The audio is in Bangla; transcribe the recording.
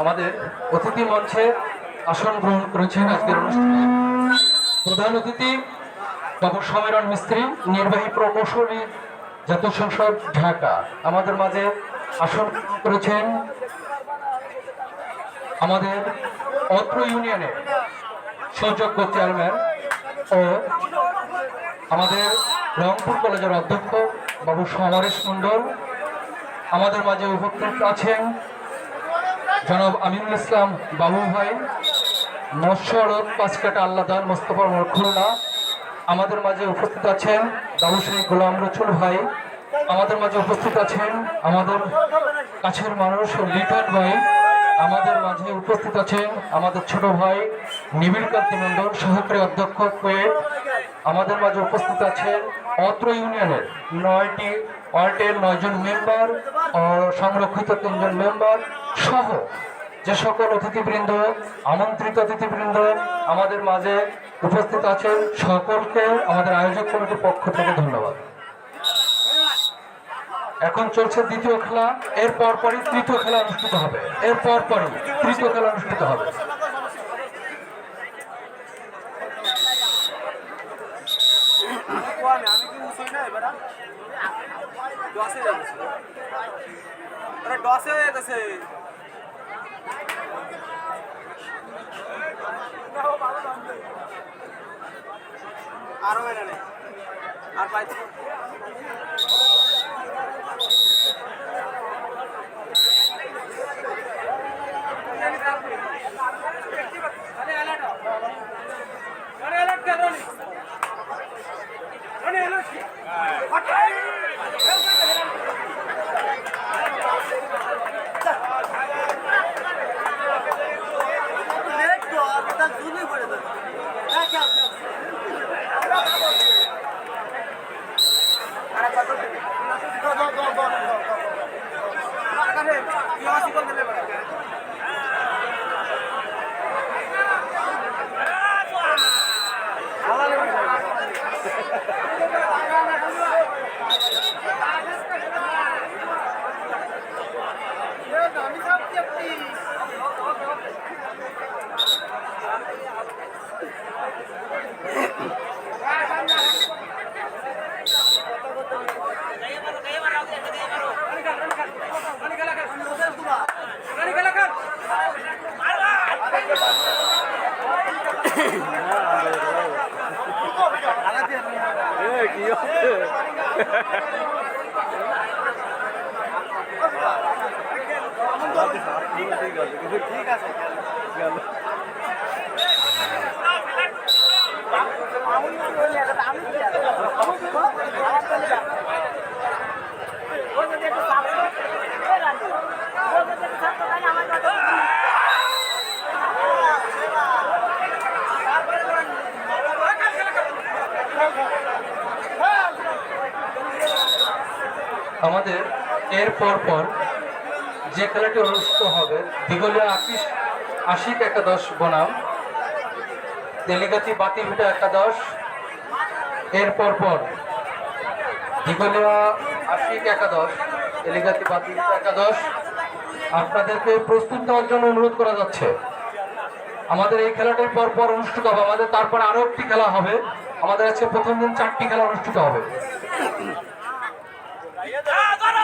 আমাদের অতিথি মঞ্চে আসন গ্রহণ করেছেন আজকের অনুষ্ঠানে। প্রধান অতিথি বাবু সমীরণ মিস্ত্রি, নির্বাহী প্রকৌশলী, জাতীয় সংসদ, ঢাকা। আমাদের মাঝে আসন করেছেন আমাদের অত্র ইউনিয়নের সুযোগ্য চেয়ারম্যান ও আমাদের রংপুর কলেজের অধ্যক্ষ বাবু সমরেশ মণ্ডল আমাদের মাঝে উপস্থিত আছেন জনাব আমিনুল ইসলাম বাবু ভাই মৎস্যরথ পাঁচকাটা আল্লাদান মোস্তফা মোড় খুলনা। আমাদের মাঝে উপস্থিত আছেন ব্যবসায়ী গোলাম রচুল ভাই। আমাদের মাঝে উপস্থিত আছেন আমাদের কাছের মানুষ লিটন ভাই। আমাদের মাঝে উপস্থিত আছেন আমাদের ছোট ভাই নিবিড় কান্তি মণ্ডল সহকারী অধ্যক্ষ কুয়েট আমাদের মাঝে উপস্থিত আছেন অত্র ইউনিয়নের নয়টি ওয়ার্ডের নয়জন মেম্বার ও সংরক্ষিত তিনজন মেম্বার সহ যে সকল অতিথিবৃন্দ, আমন্ত্রিত অতিথিবৃন্দ আমাদের মাঝে উপস্থিত আছেন, সকলকে আমাদের আয়োজক কমিটির পক্ষ থেকে ধন্যবাদ। এখন চলছে দ্বিতীয় খেলা এর পরপরই তৃতীয় খেলা অনুষ্ঠিত হবে। এর পরপরই তৃতীয় খেলা অনুষ্ঠিত হবে আমি কি না যাচ্ছে আরে ডসে হয়ে গেছে। আরও এটা নেই আর পাইছি Gracias. কি হচ্ছে ঠিক আছে আমি আমাদের এর পর যে খেলাটি অনুষ্ঠিত হবে দিগলিয়া আশিস, আশিক একাদশ বনাম, তেলিগাতি বাতিভিটা একাদশ, এর পর দিগলিয়া আশিক একাদশ, তেলিগাতি বাতিভিটা একাদশ আপনাদেরকে প্রস্তুত নেওয়ার জন্য অনুরোধ করা যাচ্ছে। আমাদের এই খেলাটির পর পর অনুষ্ঠিত হবে। আমাদের তারপরে আরও একটি খেলা হবে। আমাদের আজকে প্রথম দিন চারটি খেলা অনুষ্ঠিত হবে। agora